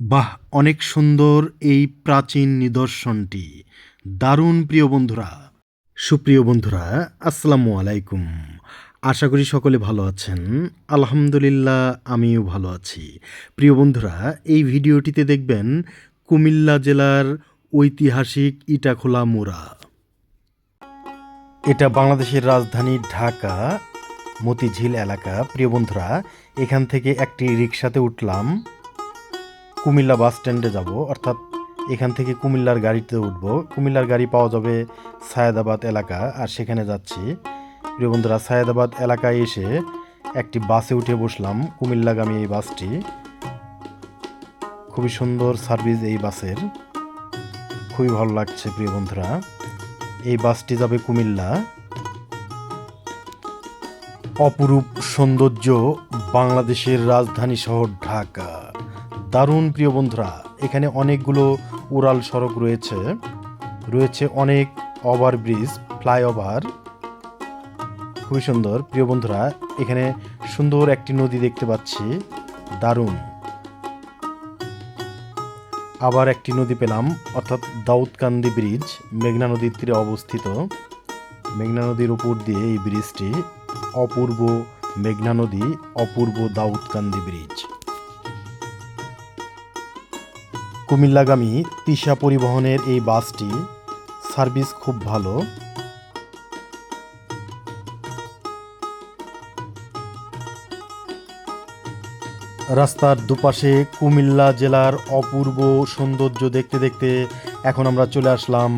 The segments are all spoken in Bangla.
বাহ, অনেক সুন্দর এই প্রাচীন নিদর্শনটি। দারুণ প্রিয় বন্ধুরা। সুপ্রিয় বন্ধুরা, আসসালামু আলাইকুম। আশা করি সকলে ভালো আছেন। আলহামদুলিল্লাহ, আমিও ভালো আছি। প্রিয় বন্ধুরা, এই ভিডিওটিতে দেখবেন কুমিল্লা জেলার ঐতিহাসিক ইটাখোলা মোড়া। এটা বাংলাদেশের রাজধানী ঢাকা, মতিঝিল এলাকা। প্রিয় বন্ধুরা, এখান থেকে একটি রিক্সাতে উঠলাম। কুমিল্লা বাস স্ট্যান্ডে যাব, অর্থাৎ এখান থেকে কুমিল্লার গাড়িতে উঠব। কুমিল্লার গাড়ি পাওয়া যাবে সায়েদাবাদ এলাকা, আর সেখানে যাচ্ছি। প্রিয় বন্ধুরা, সায়েদাবাদ এলাকায় এসে একটি বাসে উঠে বসলাম, কুমিল্লাগামী এই বাসটি। খুবই সুন্দর সার্ভিস এই বাসের। খুবই ভালো লাগছে, প্রিয় বন্ধুরা। এই বাসটি যাবে কুমিল্লা। অপরূপ সৌন্দর্য বাংলাদেশের রাজধানী শহর ঢাকা। দারুণ প্রিয় বন্ধুরা, এখানে অনেকগুলো উড়াল সড়ক রয়েছে। রয়েছে অনেক ওভারব্রিজ, ফ্লাইওভার। খুবই সুন্দর। প্রিয় বন্ধুরা, এখানে সুন্দর একটি নদী দেখতে পাচ্ছি। দারুণ। আবার একটি নদী পেলাম, অর্থাৎ দাউদকান্দি ব্রিজ, মেঘনা নদীর তীরে অবস্থিত। মেঘনা নদীর উপর দিয়ে এই ব্রিজটি অপূর্ব মেঘনা নদী, অপূর্ব দাউদকান্দি ব্রিজ। কুমিল্লাগামী তিশা পরিবহনের এই বাসটি সার্ভিস খুব ভালো। রাস্তার দুপাশে কুমিল্লা জেলার অপূর্ব সৌন্দর্য দেখতে দেখতে এখন আমরা চলে আসলাম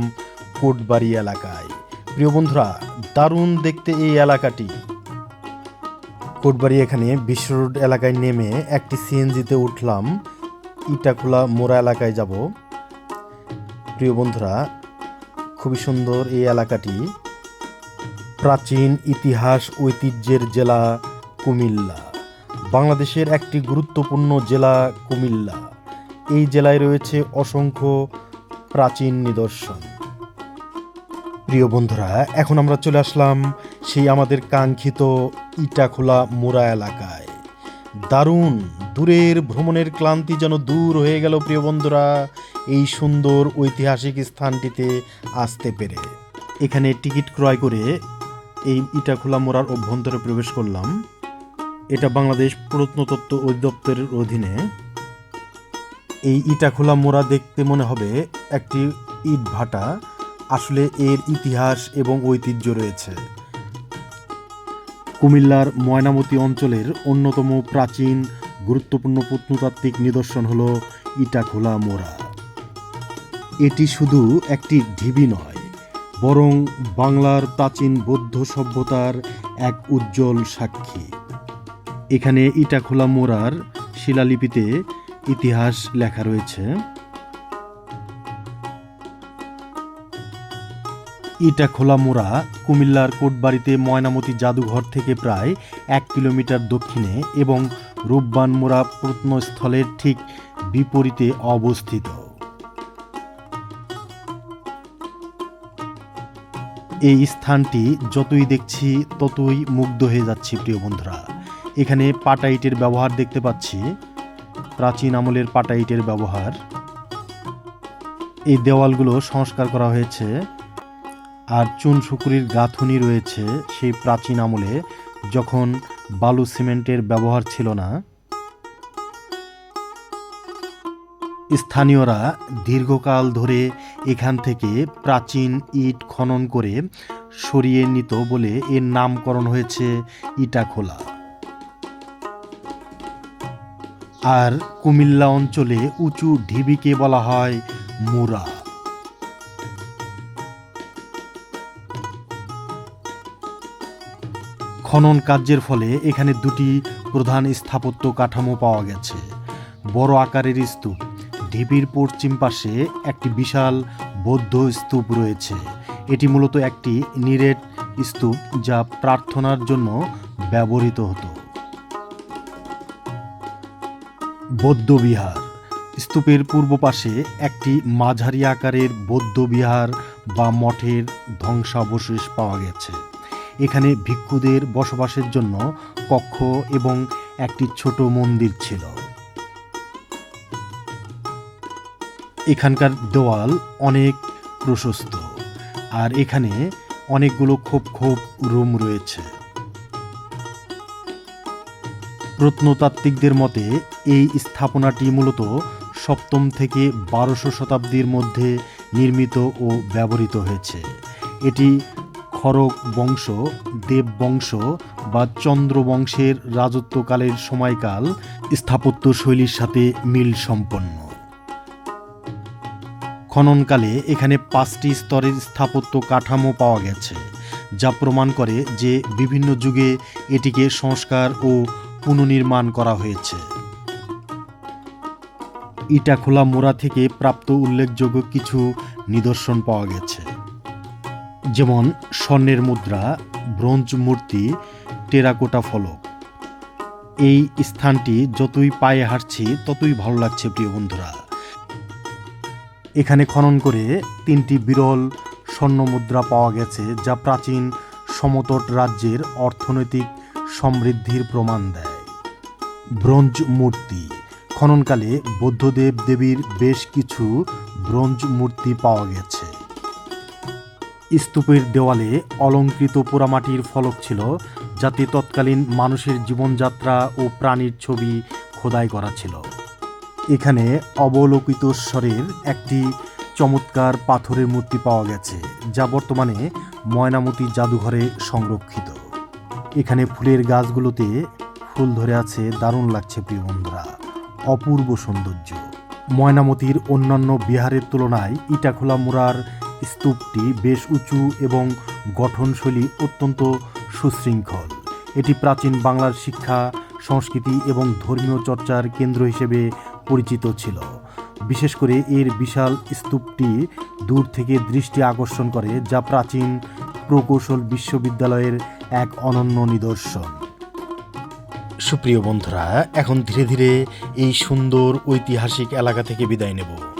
কোটবাড়ি এলাকায়। প্রিয় বন্ধুরা, দারুণ দেখতে এই এলাকাটি। কোটবাড়ি এখানে বিশ্ব রোড এলাকায় নেমে একটি সিএনজিতে উঠলাম। ইটাখোলা মোড়া এলাকায় যাব। প্রিয় বন্ধুরা, খুবই সুন্দর এই এলাকাটি। প্রাচীন ইতিহাস ঐতিহ্যের জেলা কুমিল্লা। বাংলাদেশের একটি গুরুত্বপূর্ণ জেলা কুমিল্লা। এই জেলায় রয়েছে অসংখ্য প্রাচীন নিদর্শন। প্রিয় বন্ধুরা, এখন আমরা চলে আসলাম সেই আমাদের কাঙ্ক্ষিত ইটাখোলা মোড়া এলাকায়। দারুণ, দূরের ভ্রমণের ক্লান্তি যেন দূর হয়ে গেল প্রিয় বন্ধুরা। এই সুন্দর ঐতিহাসিক স্থানটিতে আসতে পেরে। এখানে টিকিট ক্রয় করে এই ইটাখোলা মোড়ার অভ্যন্তরে প্রবেশ করলাম। এটা বাংলাদেশ প্রত্নতত্ত্ব অধিদপ্তরের অধীনে। এই ইটাখোলা মোড়া দেখতে মনে হবে একটি ইট ভাটা আসলে এর ইতিহাস এবং ঐতিহ্য রয়েছে। কুমিল্লার ময়নামতি অঞ্চলের অন্যতম প্রাচীন গুরুত্বপূর্ণ প্রত্নতাত্ত্বিক নিদর্শন হল ইটাখোলা মোড়া। এটি শুধু একটি ঢিবি নয়, বরং বাংলার প্রাচীন বৌদ্ধ সভ্যতার এক উজ্জ্বল সাক্ষী। এখানে ইটাখোলা মোড়ার শিলালিপিতে ইতিহাস লেখা রয়েছে ইটাখোলা মোড়া কুমিল্লার কোটবাড়িতে ময়নামতি জাদুঘর থেকে প্রায় এক কিলোমিটার দক্ষিণে এবং রূপবান মোড়া প্রত্নস্থলের ঠিক বিপরীতে অবস্থিত। এই স্থানটি যতই দেখছি, ততই মুগ্ধ হয়ে যাচ্ছি প্রিয় বন্ধুরা। এখানে পাটা ইটের ব্যবহার দেখতে পাচ্ছি। প্রাচীন আমলের পাটা ইটের ব্যবহার। এই দেওয়ালগুলো সংস্কার করা হয়েছে। আর চুন শুকুরির গাঁথুনি রয়েছে সেই প্রাচীন আমলে, যখন বালু সিমেন্টের ব্যবহার ছিল না। স্থানীয়রা দীর্ঘকাল ধরে এখান থেকে প্রাচীন ইট খনন করে সরিয়ে নিত বলে এর নামকরণ হয়েছে ইটাখোলা আর কুমিল্লা অঞ্চলে উঁচু ঢিবিকে বলা হয় মুরা। খনন কার্যের ফলে এখানে দুটি প্রধান স্থাপত্য কাঠামো পাওয়া গেছে। বড় আকারের স্তূপ, ঢিবির পশ্চিম পাশে একটি বিশাল বৌদ্ধ স্তূপ রয়েছে। এটি মূলত একটি নিরেট স্তূপ যা প্রার্থনার জন্য ব্যবহৃত হতো। বৌদ্ধ বিহার, স্তূপের পূর্ব পাশে একটি মাঝারি আকারের বৌদ্ধ বিহার বা মঠের ধ্বংসাবশেষ পাওয়া গেছে। এখানে ভিক্ষুদের বসবাসের জন্য কক্ষ এবং একটি ছোট মন্দির ছিল। এখানকার দেওয়াল অনেক প্রশস্ত আর এখানে অনেকগুলো খোপ খোপ রুম রয়েছে। প্রত্নতাত্ত্বিকদের মতে, এই স্থাপনাটি মূলত সপ্তম থেকে বারোশো শতাব্দীর মধ্যে নির্মিত ও ব্যবহৃত হয়েছে। এটি খড়গ বংশ, দেব বংশ বা চন্দ্র বংশের রাজত্বকালের সময়কাল স্থাপত্য শৈলীর সাথে মিল সম্পন্ন। খননকালে এখানে পাঁচটি স্তরের স্থাপত্য কাঠামো পাওয়া গেছে, যা প্রমাণ করে যে বিভিন্ন যুগে এটিকে সংস্কার ও পুনর্নির্মাণ করা হয়েছে। ইটাখোলা মোড়া থেকে প্রাপ্ত উল্লেখযোগ্য কিছু নিদর্শন পাওয়া গেছে। যেমন স্বর্ণের মুদ্রা, ব্রোঞ্জ মূর্তি, টেরাকোটা ফলক। এই স্থানটি যতই পায়ে হাঁটছি, ততই ভালো লাগছে প্রিয় বন্ধুরা। এখানে খনন করে তিনটি বিরল স্বর্ণ মুদ্রা পাওয়া গেছে, যা প্রাচীন সমতট রাজ্যের অর্থনৈতিক সমৃদ্ধির প্রমাণ দেয়। ব্রোঞ্জ মূর্তি। খননকালে বৌদ্ধদেব দেবীর বেশ কিছু ব্রোঞ্জ মূর্তি পাওয়া গেছে। স্তূপের দেওয়ালে অলঙ্কৃত পোড়ামাটির ফলক ছিল, যাতে তৎকালীন মানুষের জীবনযাত্রা ও প্রাণীর ছবি খোদাই করা ছিল। এখানে অবলোকিতস্বরের একটি চমৎকার পাথরের মূর্তি পাওয়া গেছে, যা বর্তমানে ময়নামতি জাদুঘরে সংরক্ষিত। এখানে ফুলের গাছগুলোতে ফুল ধরে আছে দারুণ লাগছে প্রিয় বন্ধুরা। অপূর্ব সৌন্দর্য। ময়নামতির অন্যান্য বিহারের তুলনায় ইটাখোলা মুরার স্তূপটি বেশ উঁচু এবং গঠনশৈলী অত্যন্ত সুশৃঙ্খল। এটি প্রাচীন বাংলার শিক্ষা, সংস্কৃতি এবং ধর্মীয় চর্চার কেন্দ্র হিসেবে পরিচিত ছিল। বিশেষ করে এর বিশাল স্তূপটি দূর থেকে দৃষ্টি আকর্ষণ করে, যা প্রাচীন প্রকৌশল বিশ্ববিদ্যালয়ের এক অনন্য নিদর্শন। সুপ্রিয় বন্ধুরা, এখন ধীরে ধীরে এই সুন্দর ঐতিহাসিক এলাকা থেকে বিদায় নেব।